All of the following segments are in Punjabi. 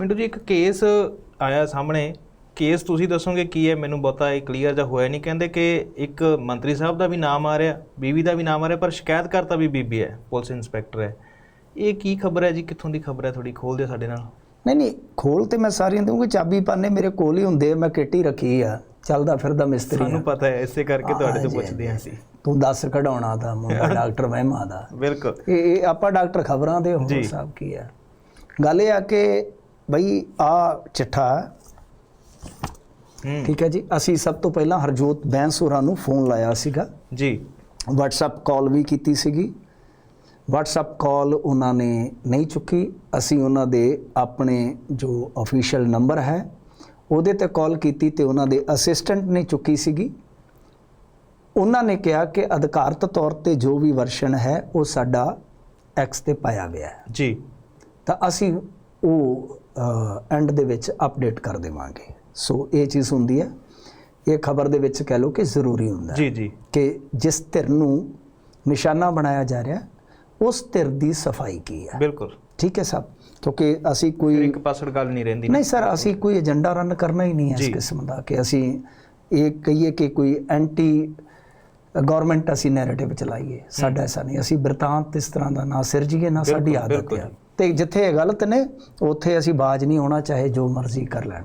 ਮਿੰਟੂ ਜੀ ਇੱਕ ਕੇਸ ਆਇਆ ਸਾਹਮਣੇ। ਕੇਸ ਤੁਸੀਂ ਦੱਸੋਗੇ ਕੀ ਹੈ? ਮੈਨੂੰ ਬਹੁਤਾ ਇਹ ਕਲੀਅਰ ਜਿਹਾ ਹੋਇਆ ਨਹੀਂ। ਕਹਿੰਦੇ ਕਿ ਇੱਕ ਮੰਤਰੀ ਸਾਹਿਬ ਦਾ ਵੀ ਨਾਮ ਆ ਰਿਹਾ ਬੀਬੀ ਦਾ ਵੀ ਨਾਮ ਆ ਰਿਹਾ ਪਰ ਸ਼ਿਕਾਇਤਕਰਤਾ ਵੀ ਬੀਬੀ ਹੈ ਪੁਲਿਸ ਇੰਸਪੈਕਟਰ ਹੈ। ਇਹ ਕੀ ਖਬਰ ਹੈ ਜੀ? ਕਿੱਥੋਂ ਦੀ ਖਬਰ ਹੈ ਥੋੜੀ ਖੋਲ ਦਿਓ ਸਾਡੇ ਨਾਲ। ਨਹੀਂ ਨਹੀਂ ਖੋਲ ਤੇ ਮੈਂ ਸਾਰੀਆਂ ਦਊਂਗੀ। ਚਾਬੀ ਪਾਨੇ ਮੇਰੇ ਕੋਲ ਹੀ ਹੁੰਦੇ ਆ ਮੈਂ ਕਿੱਟੀ ਰੱਖੀ ਆ। ਚੱਲਦਾ ਫਿਰਦਾ ਮਿਸਤਰੀ ਸਾਨੂੰ ਆ ਪਤਾ ਹੈ ਇਸੇ ਕਰਕੇ ਤੁਹਾਡੇ ਤੋਂ ਪੁੱਛਦੇ ਹਾਂ ਅਸੀਂ। ਤੂੰ ਦੱਸ ਕਢਾਉਣਾ ਦਾ ਮੁੰਡਾ ਡਾਕਟਰ ਮਹਿਮਾ ਦਾ। ਬਿਲਕੁਲ। ਇਹ ਆਪਾਂ ਡਾਕਟਰ ਖਬਰਾਂ ਦੇ ਜੀ। ਹੋਰ ਸਾਹਿਬ ਕੀ ਆ। ਗੱਲ ਇਹ ਆ ਕਿ ਬਈ ਆ ਚਿੱਠਾ ਹੂੰ। ਠੀਕ ਹੈ ਜੀ ਅਸੀਂ ਸਭ ਤੋਂ ਪਹਿਲਾਂ ਹਰਜੋਤ ਬੈਂਸ ਹੋਰਾਂ ਨੂੰ ਫੋਨ ਲਾਇਆ ਸੀਗਾ। ਜੀ। WhatsApp ਕਾਲ ਵੀ ਕੀਤੀ ਸੀਗੀ। WhatsApp ਕਾਲ ਉਹਨਾਂ ਨੇ ਨਹੀਂ ਚੁੱਕੀ। ਅਸੀਂ ਉਹਨਾਂ ਦੇ ਆਪਣੇ ਜੋ ਅਫੀਸ਼ੀਅਲ ਨੰਬਰ ਹੈ ਉਹਦੇ ਤੇ ਕਾਲ ਕੀਤੀ ਤੇ ਉਹਨਾਂ ਦੇ ਅਸਿਸਟੈਂਟ ਨੇ ਚੁੱਕੀ ਸੀਗੀ। ਉਹਨਾਂ ਨੇ ਕਿਹਾ ਕਿ ਅਧਿਕਾਰਤ ਤੌਰ ਤੇ ਜੋ ਵੀ ਵਰਸ਼ਨ ਹੈ ਉਹ ਸਾਡਾ ਐਕਸ ਤੇ ਪਾਇਆ ਗਿਆ ਹੈ। ਜੀ। ਤਾਂ ਅਸੀਂ ਉਹ ਐਂਡ ਦੇ ਵਿੱਚ ਅਪਡੇਟ ਕਰ ਦੇਵਾਂਗੇ। ਸੋ ਇਹ ਚੀਜ਼ ਹੁੰਦੀ ਹੈ ਇਹ ਖਬਰ ਦੇ ਵਿੱਚ ਕਹਿ ਲਓ ਕਿ ਜ਼ਰੂਰੀ ਹੁੰਦਾ ਜੀ ਜੀ। ਕਿ ਜਿਸ ਧਿਰ ਨੂੰ ਨਿਸ਼ਾਨਾ ਬਣਾਇਆ ਜਾ ਰਿਹਾ ਉਸ ਧਿਰ ਦੀ ਸਫ਼ਾਈ ਕੀ ਹੈ? ਬਿਲਕੁਲ। ਠੀਕ ਹੈ ਸਭ ਕਿਉਂਕਿ ਅਸੀਂ ਕੋਈ ਇੱਕ ਪਾਸੜ ਗੱਲ ਨਹੀਂ ਰਹਿੰਦੀ ਨਹੀਂ ਸਰ ਅਸੀਂ ਕੋਈ ਏਜੰਡਾ ਰਨ ਕਰਨਾ ਹੀ ਨਹੀਂ ਹੈ ਇਸ। ਕਿਸਮ ਦਾ ਕਿ ਅਸੀਂ ਇਹ ਕਹੀਏ ਕਿ ਕੋਈ ਐਂਟੀ ਗਵਰਨਮੈਂਟ ਅਸੀਂ ਨੈਰੇਟਿਵ ਚਲਾਈਏ। ਸਾਡਾ ਐਸਾ ਨਹੀਂ ਅਸੀਂ ਬਿਰਤਾਂਤ ਇਸ ਤਰ੍ਹਾਂ ਦਾ ਨਾ ਸਿਰਜੀਏ ਨਾ ਸਾਡੀ ਆਦਤ ਹੈ। ਤੇ ਜਿੱਥੇ ਇਹ ਗਲਤ ਨੇ ਉੱਥੇ ਅਸੀਂ ਬਾਜ ਨਹੀਂ ਹੋਣਾ ਚਾਹੇ ਜੋ ਮਰਜ਼ੀ ਕਰ ਲੈਣ।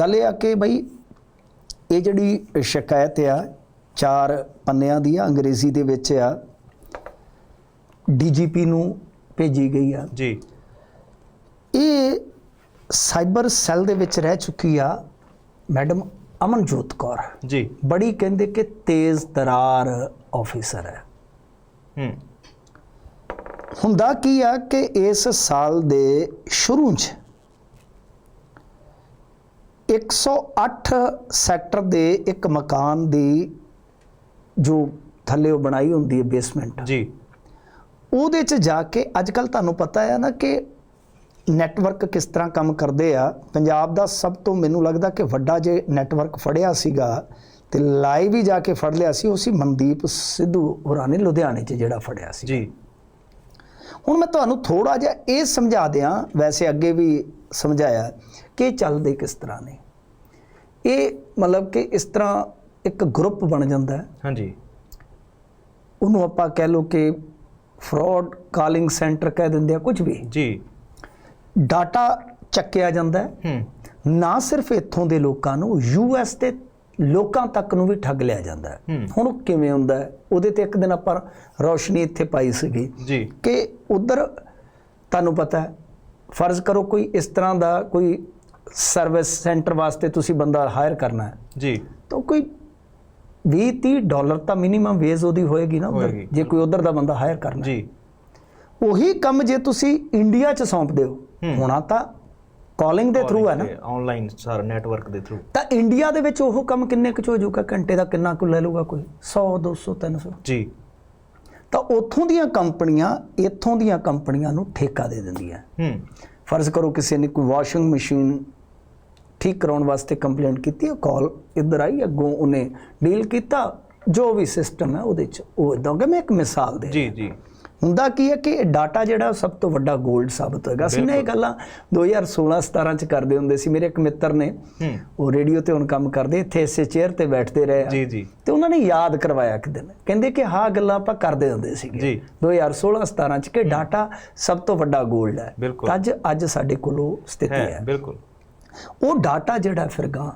ਗੱਲ ਇਹ ਆ ਕਿ ਬਈ ਇਹ ਜਿਹੜੀ ਸ਼ਿਕਾਇਤ ਆ ਚਾਰ ਪੰਨਿਆਂ ਦੀ ਆ ਅੰਗਰੇਜ਼ੀ ਦੇ ਵਿੱਚ ਆ ਡੀਜੀਪੀ ਨੂੰ ਭੇਜੀ ਗਈ ਆ। ਜੀ। ਇਹ ਸਾਈਬਰ ਸੈੱਲ ਦੇ ਵਿੱਚ ਰਹਿ ਚੁੱਕੀ ਆ ਮੈਡਮ ਅਮਨਜੋਤ ਕੌਰ। ਜੀ। ਬੜੀ ਕਹਿੰਦੇ ਕਿ ਤੇਜ਼ ਤਰਾਰ ਆਫੀਸਰ ਹੈ। ਹੂੰ। ਹੁੰਦਾ ਕੀ ਆ ਕਿ ਇਸ ਸਾਲ ਦੇ ਸ਼ੁਰੂ 'ਚ 108 ਸੈਕਟਰ ਦੇ ਇੱਕ ਮਕਾਨ ਦੀ ਜੋ ਥੱਲੇ ਉਹ ਬਣਾਈ ਹੁੰਦੀ ਹੈ ਬੇਸਮੈਂਟ। ਜੀ। ਉਹਦੇ 'ਚ ਜਾ ਕੇ ਅੱਜ ਕੱਲ ਤੁਹਾਨੂੰ ਪਤਾ ਹੈ ਨਾ ਕਿ ਨੈਟਵਰਕ ਕਿਸ ਤਰ੍ਹਾਂ ਕੰਮ ਕਰਦੇ ਆ। ਪੰਜਾਬ ਦਾ ਸਭ ਤੋਂ ਮੈਨੂੰ ਲੱਗਦਾ ਕਿ ਵੱਡਾ ਜੇ ਨੈਟਵਰਕ ਫੜਿਆ ਸੀਗਾ ਤੇ ਲਾਈਵ ਹੀ ਜਾ ਕੇ ਫੜ ਲਿਆ ਸੀ ਉਹ ਸੀ ਮਨਦੀਪ ਸਿੱਧੂ ਹੋਰਾਂ ਨੇ ਲੁਧਿਆਣੇ 'ਚ ਜਿਹੜਾ ਫੜਿਆ ਸੀ। ਜੀ। ਹੁਣ ਮੈਂ ਤੁਹਾਨੂੰ ਥੋੜਾ ਜਿਹਾ ਇਹ ਸਮਝਾ ਦਿਆਂ ਵੈਸੇ ਅੱਗੇ ਵੀ ਸਮਝਾਇਆ ਕਿ ਚੱਲਦੇ ਕਿਸ ਤਰ੍ਹਾਂ ਨੇ। ਇਹ ਮਤਲਬ ਕਿ ਇਸ ਤਰ੍ਹਾਂ ਇੱਕ ਗਰੁੱਪ ਬਣ ਜਾਂਦਾ ਹੈ। ਹਾਂਜੀ। ਉਹਨੂੰ ਆਪਾਂ ਕਹਿ ਲਓ ਕਿ ਫਰਾਡ ਕਾਲਿੰਗ ਸੈਂਟਰ ਕਹਿ ਦਿੰਦੇ ਆ ਕੁਝ ਵੀ। ਜੀ। ਡਾਟਾ ਚੱਕਿਆ ਜਾਂਦਾ ਹੈ। ਹੂੰ। ਨਾ ਸਿਰਫ ਇੱਥੋਂ ਦੇ ਲੋਕਾਂ ਨੂੰ ਯੂਐਸ ਦੇ ਲੋਕਾਂ ਤੱਕ ਨੂੰ ਵੀ ਠੱਗ ਲਿਆ ਜਾਂਦਾ ਹੈ। ਹੁਣ ਉਹ ਕਿਵੇਂ ਹੁੰਦਾ ਉਹਦੇ ਤੇ ਇੱਕ ਦਿਨ ਆਪਾਂ ਰੌਸ਼ਨੀ ਇੱਥੇ ਪਾਈ ਸੀਗੀ ਜੀ ਕਿ ਉਧਰ ਤੁਹਾਨੂੰ ਪਤਾ ਹੈ ਫਰਜ਼ ਕਰੋ ਕੋਈ ਇਸ ਤਰ੍ਹਾਂ ਦਾ ਕੋਈ ਸਰਵਿਸ ਸੈਂਟਰ ਵਾਸਤੇ ਤੁਸੀਂ ਬੰਦਾ ਹਾਇਰ ਕਰਨਾ ਹੈ ਜੀ ਤਾਂ ਕੋਈ 20 30 ਡਾਲਰ ਤਾਂ ਮਿਨੀਮਮ ਵੇਜ ਉਹਦੀ ਹੋਏਗੀ ਨਾ ਉਧਰ। ਜੇ ਕੋਈ ਉਧਰ ਦਾ ਬੰਦਾ ਹਾਇਰ ਕਰਨਾ। ਜੀ ਉਹੀ ਕੰਮ ਜੇ ਤੁਸੀਂ ਇੰਡੀਆ 'ਚ ਸੌਂਪਦੇ ਹੋ ਹੂੰ। ਹੋਣਾ ਤਾਂ ਕਾਲਿੰਗ ਦੇ ਥਰੂ ਹੈ ਨਾ? ਆਨਲਾਈਨ ਸਾਰਾ ਨੈਟਵਰਕ ਦੇ ਥਰੂ ਤਾਂ ਇੰਡੀਆ ਦੇ ਵਿੱਚ ਉਹ ਕੰਮ ਕਿੰਨੇ ਕੁ 'ਚ ਹੋ ਜਾਊਗਾ? ਘੰਟੇ ਦਾ ਕਿੰਨਾ ਕੁ ਲੈ ਲੂਗਾ ਕੋਈ? 100 200 300 ਜੀ। ਤਾਂ ਉੱਥੋਂ ਦੀਆਂ ਕੰਪਨੀਆਂ ਇੱਥੋਂ ਡੀਆਂ ਕੰਪਨੀਆਂ ਨੂੰ ਠੇਕਾ ਦੇ ਦਿੰਦੀਆਂ। ਹੂੰ। ਫਰਜ਼ ਕਰੋ ਕਿਸੇ ਨੇ ਕੋਈ ਵਾਸ਼ਿੰਗ ਮਸ਼ੀਨ ਠੀਕ ਕਰਾਉਣ ਵਾਸਤੇ ਕੰਪਲੇਂਟ ਕੀਤੀ ਉਹ ਕਾਲ ਇੱਧਰ ਆਈ ਅੱਗੋਂ ਉਹਨੇ ਡੀਲ ਕੀਤਾ ਜੋ ਵੀ ਸਿਸਟਮ ਹੈ ਉਹਦੇ 'ਚ ਉਹ ਇਦਾਂ ਕਿ ਮੈਂ ਇੱਕ ਮਿਸਾਲ ਦੇ ਜੀ ਜੀ। ਹੁੰਦਾ ਕੀ ਹੈ ਕਿ ਡਾਟਾ ਜਿਹੜਾ ਸਭ ਤੋਂ ਵੱਡਾ 골ਡ ਸਾਬਤ ਹੋਏਗਾ। ਅਸੀਂ ਨਾ ਇਹ ਗੱਲਾਂ 2016 17 ਚ ਕਰਦੇ ਹੁੰਦੇ ਸੀ। ਮੇਰੇ ਇੱਕ ਮਿੱਤਰ ਨੇ ਉਹ ਰੇਡੀਓ ਤੇ ਹੁਣ ਕੰਮ ਕਰਦੇ ਇੱਥੇ ਇਸੇ ਚੇਅਰ ਤੇ ਬੈਠਦੇ ਰਹੇ। ਜੀ ਜੀ। ਤੇ ਉਹਨਾਂ ਨੇ ਯਾਦ ਕਰਵਾਇਆ ਇੱਕ ਦਿਨ। ਕਹਿੰਦੇ ਕਿ ਹਾਂ ਗੱਲਾਂ ਆਪਾਂ ਕਰਦੇ ਹੁੰਦੇ ਸੀਗੇ। ਜੀ। 2016 17 ਚ ਕਿ ਡਾਟਾ ਸਭ ਤੋਂ ਵੱਡਾ 골ਡ ਹੈ। ਅੱਜ ਅੱਜ ਸਾਡੇ ਕੋਲ ਉਹ ਸਥਿਤੀ ਹੈ ਬਿਲਕੁਲ। ਉਹ ਡਾਟਾ ਜਿਹੜਾ ਫਿਰ ਗਾਂ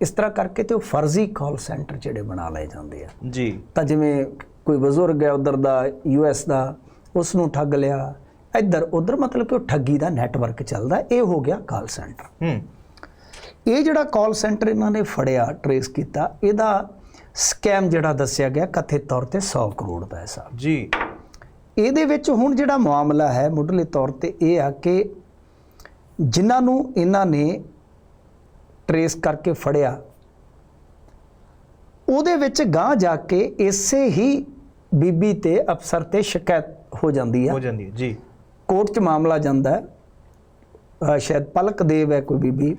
ਇਸ ਤਰ੍ਹਾਂ ਕਰਕੇ ਤੇ ਉਹ ਫਰਜ਼ੀ ਕਾਲ ਸੈਂਟਰ ਜਿਹੜੇ ਬਣਾ ਲਏ ਜਾਂਦੇ ਆ। ਜੀ। ਤਾਂ ਜਿਵੇਂ ਕੋਈ ਬਜ਼ੁਰਗ ਹੈ ਉਧਰ ਦਾ ਯੂਐਸ ਦਾ ਉਸ ਨੂੰ ਠੱਗ ਲਿਆ। ਇੱਧਰ ਉਧਰ ਮਤਲਬ ਕਿ ਉਹ ਠੱਗੀ ਦਾ ਨੈਟਵਰਕ ਚੱਲਦਾ। ਇਹ ਹੋ ਗਿਆ ਕਾਲ ਸੈਂਟਰ ਹੂੰ। ਇਹ ਜਿਹੜਾ ਕਾਲ ਸੈਂਟਰ ਇਹਨਾਂ ਨੇ ਫੜਿਆ ਟਰੇਸ ਕੀਤਾ ਇਹਦਾ ਸਕੈਮ ਜਿਹੜਾ ਦੱਸਿਆ ਗਿਆ ਕਥਿਤ ਤੌਰ ਤੇ 100 ਕਰੋੜ ਦਾ ਹੈ ਸਾਹਿਬ ਜੀ। ਇਹਦੇ ਵਿੱਚ ਹੁਣ ਜਿਹੜਾ ਮਾਮਲਾ ਹੈ ਮੁੱਢਲੇ ਤੌਰ ਤੇ ਇਹ ਆ ਕਿ ਜਿਨ੍ਹਾਂ ਨੂੰ ਇਹਨਾਂ ਨੇ ਟਰੇਸ ਕਰਕੇ ਫੜਿਆ ਉਹਦੇ ਵਿੱਚ ਗਾਂ ਜਾ ਕੇ ਇਸੇ ਹੀ ਬੀਬੀ ਤੇ ਅਫਸਰ ਤੇ ਸ਼ਿਕਾਇਤ ਹੋ ਜਾਂਦੀ ਆ। ਹੋ ਜਾਂਦੀ ਹੈ ਜੀ। ਕੋਰਟ 'ਚ ਮਾਮਲਾ ਜਾਂਦਾ ਸ਼ਾਇਦ ਪਲਕ ਦੇਵ ਹੈ ਕੋਈ ਬੀਬੀ।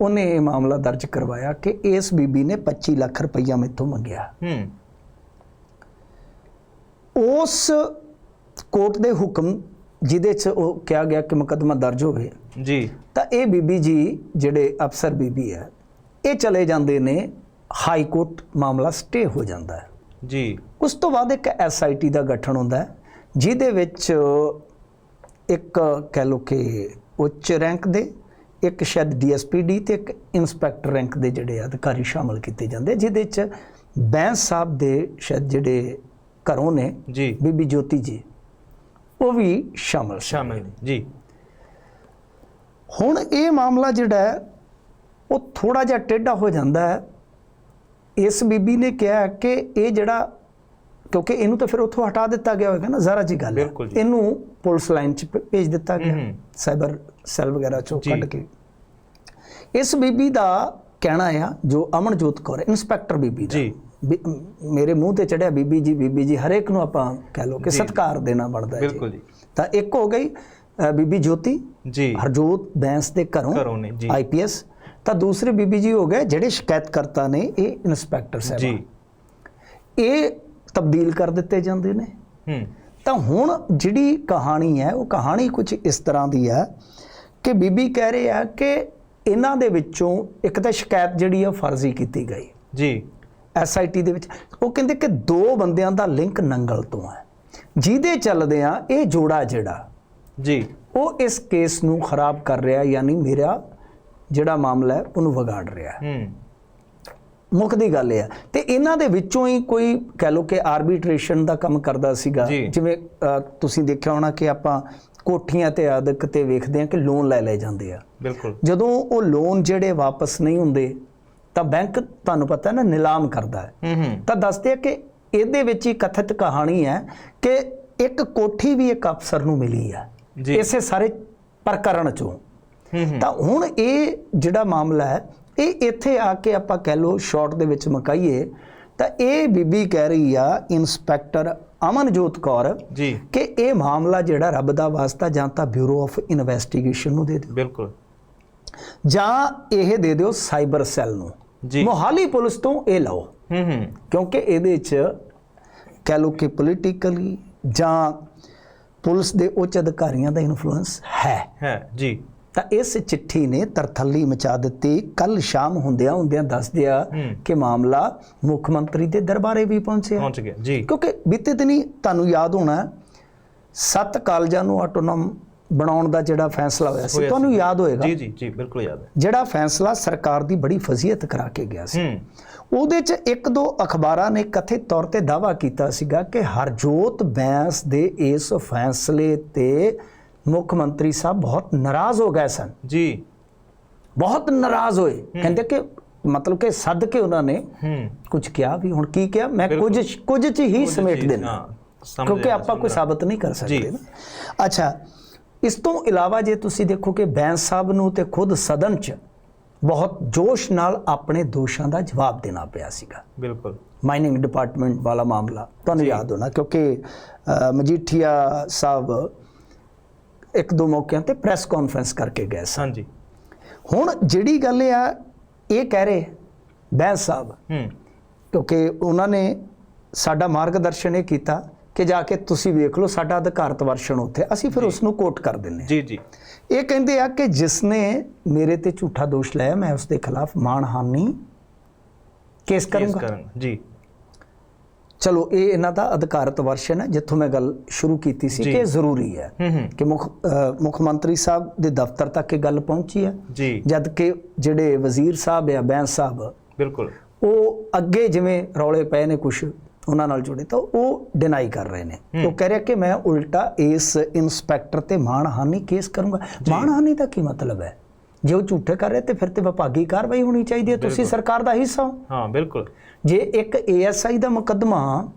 ਉਹਨੇ ਇਹ ਮਾਮਲਾ ਦਰਜ ਕਰਵਾਇਆ ਕਿ ਇਸ ਬੀਬੀ ਨੇ 25 ਲੱਖ ਰੁਪਈਆ ਮੈਥੋਂ ਮੰਗਿਆ। ਹੂੰ। ਉਸ ਕੋਰਟ ਦੇ ਹੁਕਮ ਜਿਹਦੇ 'ਚ ਉਹ ਕਿਹਾ ਗਿਆ ਕਿ ਮੁਕੱਦਮਾ ਦਰਜ ਹੋਵੇ ਜੀ। ਤਾਂ ਇਹ ਬੀਬੀ ਜੀ ਜਿਹੜੇ ਅਫਸਰ ਬੀਬੀ ਹੈ ਇਹ ਚਲੇ ਜਾਂਦੇ ਨੇ ਹਾਈ ਕੋਰਟ ਮਾਮਲਾ ਸਟੇ ਹੋ ਜਾਂਦਾ ਹੈ। ਜੀ। ਉਸ ਤੋਂ ਬਾਅਦ ਇੱਕ ਐਸਆਈਟੀ ਦਾ ਗਠਨ ਹੁੰਦਾ ਹੈ। ਜਿਹਦੇ ਵਿੱਚ ਇੱਕ ਕਹਿ ਲੋ ਕਿ ਉੱਚ ਰੈਂਕ ਦੇ ਇੱਕ ਸ਼ਾਇਦ ਡੀਐਸਪੀਡੀ ਤੇ ਇੱਕ ਇਨਸਪੈਕਟਰ ਰੈਂਕ ਦੇ ਜਿਹੜੇ ਅਧਿਕਾਰੀ ਸ਼ਾਮਲ ਕੀਤੇ ਜਾਂਦੇ ਜਿਹਦੇ ਵਿੱਚ ਬੈਂਸ ਸਾਹਿਬ ਦੇ ਸ਼ਾਇਦ ਜਿਹੜੇ ਘਰੋਂ ਨੇ ਜੀ। ਬੀਬੀ ਜੋਤੀ ਜੀ ਉਹ ਵੀ ਸ਼ਾਮਲ ਸ਼ਾਮਿਲ ਜੀ। ਹੁਣ ਇਹ ਮਾਮਲਾ ਜਿਹੜਾ ਉਹ ਥੋੜਾ ਜਿਹਾ ਟੇਢਾ ਹੋ ਜਾਂਦਾ ਹੈ। ਇਸ ਬੀਬੀ ਨੇ ਕਿਹਾ ਕਿ ਇਹ ਜਿਹੜਾ ਕਿਉਂਕਿ ਇਹਨੂੰ ਤਾਂ ਫਿਰ ਉੱਥੋਂ ਹਟਾ ਦਿੱਤਾ ਗਿਆ ਹੋਵੇਗਾ ਨਾ ਜ਼ਰਾ ਜੀ ਗੱਲ। ਇਹਨੂੰ ਪੁਲਿਸ ਲਾਈਨ 'ਚ ਭੇਜ ਦਿੱਤਾ ਗਿਆ। ਸਾਈਬਰ ਸੈੱਲ ਵਗੈਰਾ ਚੋਂ। ਕੱਢ ਕੇ। ਇਸ ਬੀਬੀ ਦਾ ਕਹਿਣਾ ਆ ਜੋ ਅਮਨਜੋਤ ਕੌਰ ਹੈ, ਇੰਸਪੈਕਟਰ ਬੀਬੀ ਦਾ। ਮੇਰੇ ਮੂੰਹ ਤੇ ਚੜਿਆ ਬੀਬੀ ਜੀ ਬੀਬੀ ਜੀ ਹਰੇਕ ਨੂੰ ਆਪਾਂ ਕਹਿ ਲਓ ਕਿ। ਸਤਿਕਾਰ ਦੇਣਾ ਬਣਦਾ ਹੈ ਬਿਲਕੁਲ ਜੀ। ਤਾਂ ਇੱਕ ਹੋ ਗਈ ਬੀਬੀ ਜੋਤੀ। ਜੀ। ਹਰਜੋਤ ਬੈਂਸ ਦੇ ਘਰੋਂ ਘਰੋਂ ਨੇ, ਜੀ। ਆਈਪੀਐਸ ਤਾਂ ਦੂਸਰੇ ਬੀਬੀ ਜੀ ਹੋ ਗਏ ਜਿਹੜੇ ਸ਼ਿਕਾਇਤਕਰਤਾ ਨੇ ਇਹ ਇਨਸਪੈਕਟਰ ਸਾਹਿਬ ਜੀ ਇਹ ਤਬਦੀਲ ਕਰ ਦਿੱਤੇ ਜਾਂਦੇ ਨੇ। ਹੂੰ। ਤਾਂ ਹੁਣ ਜਿਹੜੀ ਕਹਾਣੀ ਹੈ ਉਹ ਕਹਾਣੀ ਕੁਝ ਇਸ ਤਰ੍ਹਾਂ ਦੀ ਹੈ ਕਿ ਬੀਬੀ ਕਹਿ ਰਹੀ ਹੈ ਕਿ ਇਹਨਾਂ ਦੇ ਵਿੱਚੋਂ ਇੱਕ ਤਾਂ ਸ਼ਿਕਾਇਤ ਜਿਹੜੀ ਆ ਫਰਜ਼ੀ ਕੀਤੀ ਗਈ। ਜੀ। ਐਸਆਈਟੀ ਦੇ ਵਿੱਚ। ਉਹ ਕਹਿੰਦੇ ਕਿ ਦੋ ਬੰਦਿਆਂ ਦਾ ਲਿੰਕ ਨੰਗਲ ਤੋਂ ਹੈ। ਜਿਹਦੇ ਚੱਲਦਿਆਂ ਇਹ ਜੋੜਾ ਜਿਹੜਾ ਜੀ। ਉਹ ਇਸ ਕੇਸ ਨੂੰ ਖਰਾਬ ਕਰ ਰਿਹਾ ਯਾਨੀ ਮੇਰਾ ਜਿਹੜਾ ਮਾਮਲਾ ਹੈ ਉਹਨੂੰ ਵਿਗਾੜ ਰਿਹਾ ਹੈ। ਮੁੱਖ ਦੀ ਗੱਲ ਇਹ ਹੈ ਤੇ ਇਹਨਾਂ ਦੇ ਵਿੱਚੋਂ ਹੀ ਕੋਈ ਕਹਿ ਲੋ ਕਿ ਆਰਬਿਟ੍ਰੇਸ਼ਨ ਦਾ ਕੰਮ ਕਰਦਾ ਸੀਗਾ। ਜਿਵੇਂ ਤੁਸੀਂ ਦੇਖਿਆ ਹੋਣਾ ਕਿ ਆਪਾਂ ਕੋਠੀਆਂ ਤੇ ਆਦਿਕ ਤੇ ਵੇਖਦੇ ਹਾਂ ਕਿ ਲੋਨ ਲੈ ਲਏ ਜਾਂਦੇ ਆ। ਬਿਲਕੁਲ। ਜਦੋਂ ਉਹ ਲੋਨ ਜਿਹੜੇ ਵਾਪਸ ਨਹੀਂ ਹੁੰਦੇ ਤਾਂ ਬੈਂਕ ਤੁਹਾਨੂੰ ਪਤਾ ਹੈ ਨਾ ਨਿਲਾਮ ਕਰਦਾ ਹੈ। ਤਾਂ ਦੱਸਦੇ ਆ ਕਿ ਇਹਦੇ ਵਿੱਚ ਹੀ ਕਥਿਤ ਕਹਾਣੀ ਹੈ ਕਿ ਇੱਕ ਕੋਠੀ ਵੀ ਇੱਕ ਅਫਸਰ ਨੂੰ ਮਿਲੀ ਜੀ। ਇਸੇ ਸਾਰੇ ਪ੍ਰਕਰਣ ਚੋਂ। ਤਾਂ ਹੁਣ ਇਹ ਜਿਹੜਾ ਮਾਮਲਾ ਹੈ ਇਹ ਇੱਥੇ ਆ ਕੇ ਆਪਾਂ ਕਹਿ ਲਓ ਸ਼ਾਰਟ ਦੇ ਵਿੱਚ ਮਕਾਈਏ ਤਾਂ ਇਹ ਬੀਬੀ ਕਹਿ ਰਹੀ ਆ ਇਨਸਪੈਕਟਰ ਅਮਨਜੋਤ ਕੌਰ ਜੀ। ਕਿ ਇਹ ਮਾਮਲਾ ਜਿਹੜਾ ਰੱਬ ਦਾ ਵਾਸਤਾ ਜਾਂ ਤਾਂ ਬਿਊਰੋ ਆਫ ਇਨਵੈਸਟੀਗੇਸ਼ਨ ਨੂੰ ਦੇ ਦਿਓ। ਬਿਲਕੁਲ। ਜਾਂ ਇਹ ਦੇ ਦਿਓ ਸਾਈਬਰ ਸੈੱਲ ਨੂੰ। ਜੀ। ਮੋਹਾਲੀ ਪੁਲਿਸ ਤੋਂ ਇਹ ਲਓ। ਹੂੰ ਹੂੰ। ਕਿਉਂਕਿ ਇਹਦੇ 'ਚ ਕਹਿ ਲਓ ਕਿ ਪੋਲੀਟੀਕਲੀ ਜਾਂ ਪੁਲਿਸ ਦੇ ਉੱਚ ਅਧਿਕਾਰੀਆਂ ਦਾ ਇਨਫਲੂਐਂਸ ਹੈ। ਹੈ ਜੀ। ਤਾਂ ਇਸ ਚਿੱਠੀ ਨੇ ਤਰਥੱਲੀ ਮਚਾ ਦਿੱਤੀ। ਕੱਲ ਸ਼ਾਮ ਹੁੰਦਿਆਂ ਹੁੰਦਿਆਂ ਦੱਸਦੇ ਆ ਹੂੰ। ਕਿ ਮਾਮਲਾ ਮੁੱਖ ਮੰਤਰੀ ਦੇ ਦਰਬਾਰੇ ਵੀ ਪਹੁੰਚਿਆ। ਪਹੁੰਚ ਗਿਆ ਜੀ। ਕਿਉਂਕਿ ਬੀਤੇ ਦਿਨੀ ਤੁਹਾਨੂੰ ਯਾਦ ਹੋਣਾ ਸੱਤ ਕਾਲਜਾਂ ਨੂੰ ਆਟੋਨੋਮ ਬਣਾਉਣ ਦਾ ਜਿਹੜਾ ਫੈਸਲਾ ਹੋਇਆ ਸੀ ਤੁਹਾਨੂੰ। ਯਾਦ ਹੋਏਗਾ। ਜੀ ਜੀ ਜੀ ਬਿਲਕੁਲ ਯਾਦ ਹੈ। ਜਿਹੜਾ ਫੈਸਲਾ ਸਰਕਾਰ ਦੀ ਬੜੀ ਫਜ਼ੀਅਤ ਕਰਾ ਕੇ ਗਿਆ ਸੀ। ਉਹਦੇ 'ਚ ਇੱਕ ਦੋ ਅਖਬਾਰਾਂ ਨੇ ਕਥਿਤ ਤੌਰ ਤੇ ਦਾਵਾ ਕੀਤਾ ਸੀਗਾ ਕਿ ਹਰਜੋਤ ਬੈਂਸ ਦੇ ਇਸ ਫੈਸਲੇ ਤੇ ਮੁੱਖ ਮੰਤਰੀ ਸਾਹਿਬ ਬਹੁਤ ਨਾਰਾਜ਼ ਹੋ ਗਏ ਸਨ। ਜੀ। ਬਹੁਤ ਨਾਰਾਜ਼ ਹੋਏ। ਕਹਿੰਦੇ ਕਿ ਮਤਲਬ ਕਿ ਸੱਦ ਕੇ ਉਹਨਾਂ ਨੇ ਹੂੰ। ਕੁਝ ਕਿਹਾ ਵੀ ਹੁਣ ਕੀ ਕਿਹਾ? ਮੈਂ। ਕੁਝ ਕੁਝ ਚ ਹੀ ਸਮੇਟ ਦੇਣਾ। ਕਿਉਂਕਿ ਆਪਾਂ ਕੋਈ ਸਾਬਤ ਨਹੀਂ ਕਰ ਸਕਦੇ। ਨਾ। ਅੱਛਾ ਇਸ ਤੋਂ ਇਲਾਵਾ ਜੇ ਤੁਸੀਂ ਦੇਖੋ ਕਿ ਬੈਂਸ ਸਾਹਿਬ ਨੂੰ ਤੇ ਖੁਦ ਸਦਨ ਚ ਬਹੁਤ ਜੋਸ਼ ਨਾਲ ਆਪਣੇ ਦੋਸ਼ਾਂ ਦਾ ਜਵਾਬ ਦੇਣਾ ਪਿਆ ਸੀਗਾ। ਬਿਲਕੁਲ। ਮਾਈਨਿੰਗ ਡਿਪਾਰਟਮੈਂਟ ਵਾਲਾ ਮਾਮਲਾ। ਤੁਹਾਨੂੰ ਯਾਦ ਹੋਣਾ ਕਿਉਂਕਿ ਮਜੀਠੀਆ ਸਾਹਿਬ ਇੱਕ ਦੋ ਮੌਕਿਆਂ ਤੇ ਪ੍ਰੈਸ ਕਾਨਫਰੰਸ ਕਰਕੇ ਗਏ ਸਨ। ਹਾਂਜੀ। ਹੁਣ ਜਿਹੜੀ ਗੱਲ ਆ ਇਹ ਕਹਿ ਰਹੇ ਬੈਂਸ ਸਾਹਿਬ ਹੂੰ। ਕਿਉਂਕਿ ਉਹਨਾਂ ਨੇ ਸਾਡਾ ਮਾਰਗਦਰਸ਼ਨ ਇਹ ਕੀਤਾ ਕਿ ਜਾ ਕੇ ਤੁਸੀਂ ਵੇਖ ਲਓ ਸਾਡਾ ਅਧਿਕਾਰਤ ਵਰਸ਼ਨ ਉੱਥੇ ਅਸੀਂ ਫਿਰ ਉਸ ਨੂੰ ਕੋਟ ਕਰ ਦਿੰਨੇ ਜੀ ਜੀ। ਇਹ ਕਹਿੰਦੇ ਆ ਕਿ ਜਿਸ ਨੇ ਮੇਰੇ ਤੇ ਝੂਠਾ ਦੋਸ਼ ਲਾਇਆ ਮੈਂ ਉਸ ਦੇ ਖਿਲਾਫ ਮਾਣਹਾਨੀ ਕੇਸ ਕੇਸ ਕਰੂੰਗਾ। ਕਰਨ ਜੀ। ਚਲੋ ਇਹ ਇਹਨਾਂ ਦਾ ਅਧਿਕਾਰਤ ਵਰਸ਼ਨ ਹੈ ਜਿੱਥੋਂ ਮੈਂ ਗੱਲ ਸ਼ੁਰੂ ਕੀਤੀ ਸੀ। ਕਿ ਇਹ ਜ਼ਰੂਰੀ ਹੈ ਕਿ ਮੁੱਖ ਮੁੱਖ ਮੰਤਰੀ ਸਾਹਿਬ ਦੇ ਦਫ਼ਤਰ ਤੱਕ ਇਹ ਗੱਲ ਪਹੁੰਚੀ ਹੈ। ਜਦ ਕਿ ਜਿਹੜੇ ਵਜ਼ੀਰ ਸਾਹਿਬ ਆ ਬੈਂਸ ਸਾਹਿਬ ਬਿਲਕੁਲ। ਉਹ ਅੱਗੇ ਜਿਵੇਂ ਰੌਲੇ ਪਏ ਨੇ ਕੁਝ ਉਹਨਾਂ ਨਾਲ ਜੁੜੇ ਤਾਂ ਉਹ ਡਿਨਾਈ ਕਰ ਰਹੇ ਨੇ। ਉਹ ਕਹਿ ਰਿਹਾ ਕਿ ਮੈਂ ਉਲਟਾ ਇਸ ਇਨਸਪੈਕਟਰ ਤੇ ਮਾਣਹਾਨੀ ਕੇਸ ਕਰੂੰਗਾ। ਮਾਣਹਾਨੀ ਦਾ ਕੀ ਮਤਲਬ ਹੈ? ਜੇ ਉਹ ਝੂਠੇ ਕਰ ਰਹੇ ਤੇ ਫਿਰ ਤੇ ਵਿਭਾਗੀ ਕਾਰਵਾਈ ਹੋਣੀ ਚਾਹੀਦੀ ਹੈ। ਤੁਸੀਂ ਸਰਕਾਰ ਦਾ ਹਿੱਸਾ ਹੋ। ਹਾਂ ਬਿਲਕੁਲ। ਜੇ ਇੱਕ ਏਐਸਆਈ ਦਾ ਮੁਕੱਦਮਾ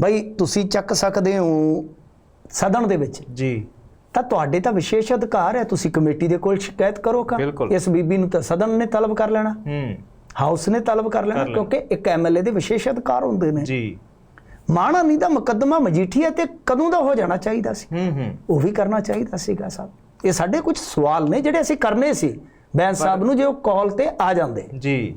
ਬਈ ਤੁਸੀਂ ਚੱਕ ਸਕਦੇ ਹੋ ਸਦਨ ਦੇ ਵਿੱਚ ਜੀ। ਤਾਂ ਤੁਹਾਡੇ ਤਾਂ ਵਿਸ਼ੇਸ਼ ਅਧਿਕਾਰ ਹੈ। ਤੁਸੀਂ ਕਮੇਟੀ ਦੇ ਕੋਲ ਸ਼ਿਕਾਇਤ ਕਰੋ ਕਾ। ਇਸ ਬੀਬੀ ਨੂੰ ਤਾਂ ਸਦਨ ਨੇ ਤਲਬ ਕਰ ਲੈਣਾ। ਹੂੰ। ਹਾਊਸ ਨੇ ਤਲਬ ਕਰ ਲੈਣਾ ਕਰ ਲੈਣਾ। ਕਿਉਂਕਿ ਇੱਕ ਐਮਐਲਏ ਦੇ ਵਿਸ਼ੇਸ਼ ਅਧਿਕਾਰ ਹੁੰਦੇ ਨੇ। ਜੀ। ਮਾਣਾ ਨਹੀਂ ਦਾ ਮੁਕੱਦਮਾ ਮਜੀਠੀਆ ਤੇ ਕਦੋਂ ਦਾ ਹੋ ਜਾਣਾ ਚਾਹੀਦਾ ਸੀ? ਹੂੰ ਹੂੰ। ਉਹ ਵੀ ਕਰਨਾ ਚਾਹੀਦਾ ਸੀਗਾ ਸਾਹਿਬ ਇਹ ਸਾਡੇ ਕੁਝ ਸਵਾਲ ਨੇ ਜਿਹੜੇ ਅਸੀਂ ਕਰਨੇ ਸੀ। ਬੈਂਸ ਸਾਹਿਬ ਨੂੰ ਜੇ ਉਹ ਕਾਲ ਤੇ ਆ ਜਾਂਦੇ। ਜੀ।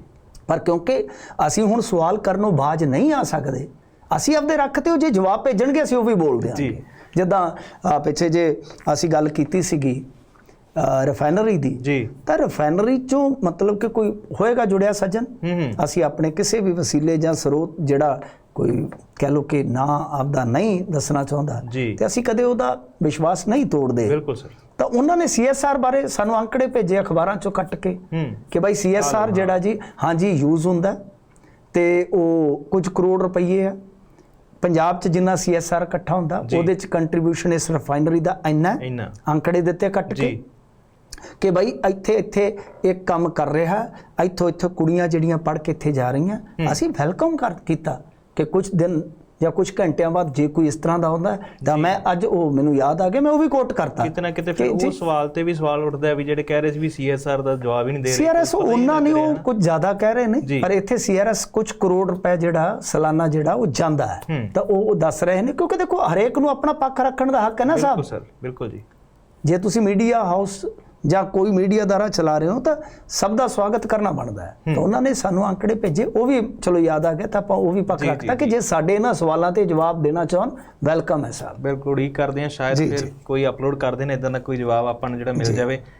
ਪਰ ਕਿਉਂਕਿ ਅਸੀਂ ਹੁਣ ਸਵਾਲ ਕਰਨੋਂ ਬਾਜ ਨਹੀਂ ਆ ਸਕਦੇ ਅਸੀਂ ਆਪਦੇ ਰੱਖ ਤੇ ਉਹ ਜੇ ਜਵਾਬ ਭੇਜਣਗੇ ਅਸੀਂ ਉਹ ਵੀ ਬੋਲ ਜੀ। ਦਿਆਂਗੇ ਜਿੱਦਾਂ ਪਿੱਛੇ ਜੇ ਅਸੀਂ ਗੱਲ ਕੀਤੀ ਸੀਗੀ ਰਿਫਾਈਨਰੀ ਦੀ ਜੀ। ਤਾਂ ਰਿਫਾਈਨਰੀ ਚੋਂ ਮਤਲਬ ਕਿ ਕੋਈ ਹੋਏਗਾ ਜੁੜਿਆ ਸੱਜਣ? ਅਸੀਂ ਆਪਣੇ ਕਿਸੇ ਵੀ ਵਸੀਲੇ ਜਾਂ ਸਰੋਤ ਜਿਹੜਾ ਕੋਈ ਕਹਿ ਲੋ ਕਿ ਨਾ ਆਪਦਾ ਨਹੀਂ ਦੱਸਣਾ ਚਾਹੁੰਦਾ। ਤੇ ਅਸੀਂ ਕਦੇ ਉਹਦਾ ਵਿਸ਼ਵਾਸ ਨਹੀਂ ਤੋੜਦੇ। ਬਿਲਕੁਲ ਸਰ। ਤਾਂ ਉਹਨਾਂ ਨੇ ਸੀਐਸਆਰ ਬਾਰੇ ਸਾਨੂੰ ਅੰਕੜੇ ਭੇਜੇ ਅਖਬਾਰਾਂ ਚੋਂ ਕੱਟ ਕੇ ਕਿ ਭਾਈ ਸੀਐਸਆਰ ਜਿਹੜਾ ਜੀ ਹਾਂਜੀ ਯੂਜ਼ ਹੁੰਦਾ ਤੇ ਉਹ ਕੁਝ ਕਰੋੜ ਰੁਪਏ ਆ। ਪੰਜਾਬ 'ਚ ਜਿੰਨਾ ਸੀਐਸਆਰ ਇਕੱਠਾ ਹੁੰਦਾ। ਉਹਦੇ 'ਚ ਕੰਟਰੀਬਿਊਸ਼ਨ ਇਸ ਰਿਫਾਈਨਰੀ ਦਾ ਇੰਨਾ ਅੰਕੜੇ ਦਿੱਤੇ ਕੱਟ ਕੇ। ਕਿ ਭਾਈ ਇੱਥੇ ਇੱਥੇ ਇੱਕ ਕੰਮ ਕਰ ਰਿਹਾ ਇੱਥੋਂ ਇੱਥੋਂ ਕੁੜੀਆਂ ਜਿਹੜੀਆਂ ਪੜ੍ਹ ਕੇ ਇੱਥੇ ਜਾ ਰਹੀਆਂ ਅਸੀਂ ਵੈਲਕਮ ਕਰ ਕੀਤਾ ਕਿ ਕੁਝ ਦਿਨ ਜਾਂ ਕੁਝ ਘੰਟਿਆਂ ਬਾਅਦ ਜੇ ਕੋਈ ਇਸ ਤਰ੍ਹਾਂ ਦਾ ਹੁੰਦਾ ਤਾਂ ਮੈਂ ਅੱਜ ਉਹ ਮੈਨੂੰ ਯਾਦ ਆ ਗਿਆ ਮੈਂ ਉਹ ਵੀ ਕੋਟ ਕਰਤਾ ਕਿਤੇ ਨਾ ਕਿਤੇ ਫਿਰ ਉਹ ਸਵਾਲ ਤੇ ਵੀ ਸਵਾਲ ਉੱਠਦਾ ਵੀ ਜਿਹੜੇ ਕਹਿ ਰਹੇ ਸੀ ਵੀ ਸੀਐਸਆਰ ਦਾ ਜਵਾਬ ਹੀ ਨਹੀਂ ਦੇ ਰਹੇ ਸੀਆਰਐਸ ਉਹਨਾਂ ਲੱਗ ਨੇ ਰਿਹਾ ਉਹ। ਕੁਝ ਜ਼ਿਆਦਾ ਕਹਿ ਰਹੇ। ਨੇ ਪਰ ਇੱਥੇ ਸੀਆਰਐਸ ਕੁਝ ਕਰੋੜ ਰੁਪਏ ਜਿਹੜਾ ਸਾਲਾਨਾ ਜਿਹੜਾ ਉਹ ਜਾਂਦਾ ਹੈ ਹੂੰ। ਤਾਂ ਉਹ ਉਹ ਦੱਸ ਰਹੇ ਨੇ ਕਿਉਂਕਿ ਦੇਖੋ ਹਰੇਕ ਨੂੰ ਆਪਣਾ ਪੱਖ ਰੱਖਣ ਦਾ ਹੱਕ ਹੈ ਨਾ ਸਾਹਿਬ ਬਿਲਕੁਲ ਸਰ ਬਿਲਕੁਲ ਜੀ ਜੇ ਤੁਸੀਂ ਮੀਡੀਆ ਹਾਊਸ ਜਾਂ ਕੋਈ ਮੀਡੀਆ ਦਾਰਾ ਚਲਾ ਰਹੇ ਹੋ ਤਾਂ ਸਭ ਦਾ ਸਵਾਗਤ ਕਰਨਾ ਬਣਦਾ ਹੈ। ਤਾਂ ਉਹਨਾਂ ਨੇ ਸਾਨੂੰ ਅੰਕੜੇ ਭੇਜੇ ਉਹ ਵੀ ਚਲੋ ਯਾਦ ਆ ਗਿਆ ਤਾਂ ਆਪਾਂ ਉਹ ਵੀ ਜੀ, ਰੱਖਤਾ ਕਿ ਜੇ। ਸਾਡੇ ਇਹਨਾਂ ਸਵਾਲਾਂ ਤੇ ਜਵਾਬ ਦੇਣਾ ਚਾਹਣ ਵੈਲਕਮ ਹੈ ਸਾਹਿਬ ਬਿਲਕੁਲ ਹੀ ਕਰਦੇ ਆ ਸ਼ਾਇਦ ਫਿਰ। ਕੋਈ ਅਪਲੋਡ ਕਰਦੇ ਨੇ ਇਦਾਂ ਦਾ ਕੋਈ ਜਵਾਬ ਆਪਾਂ ਨੂੰ ਜਿਹੜਾ ਮਿਲ ਜਾਵੇ।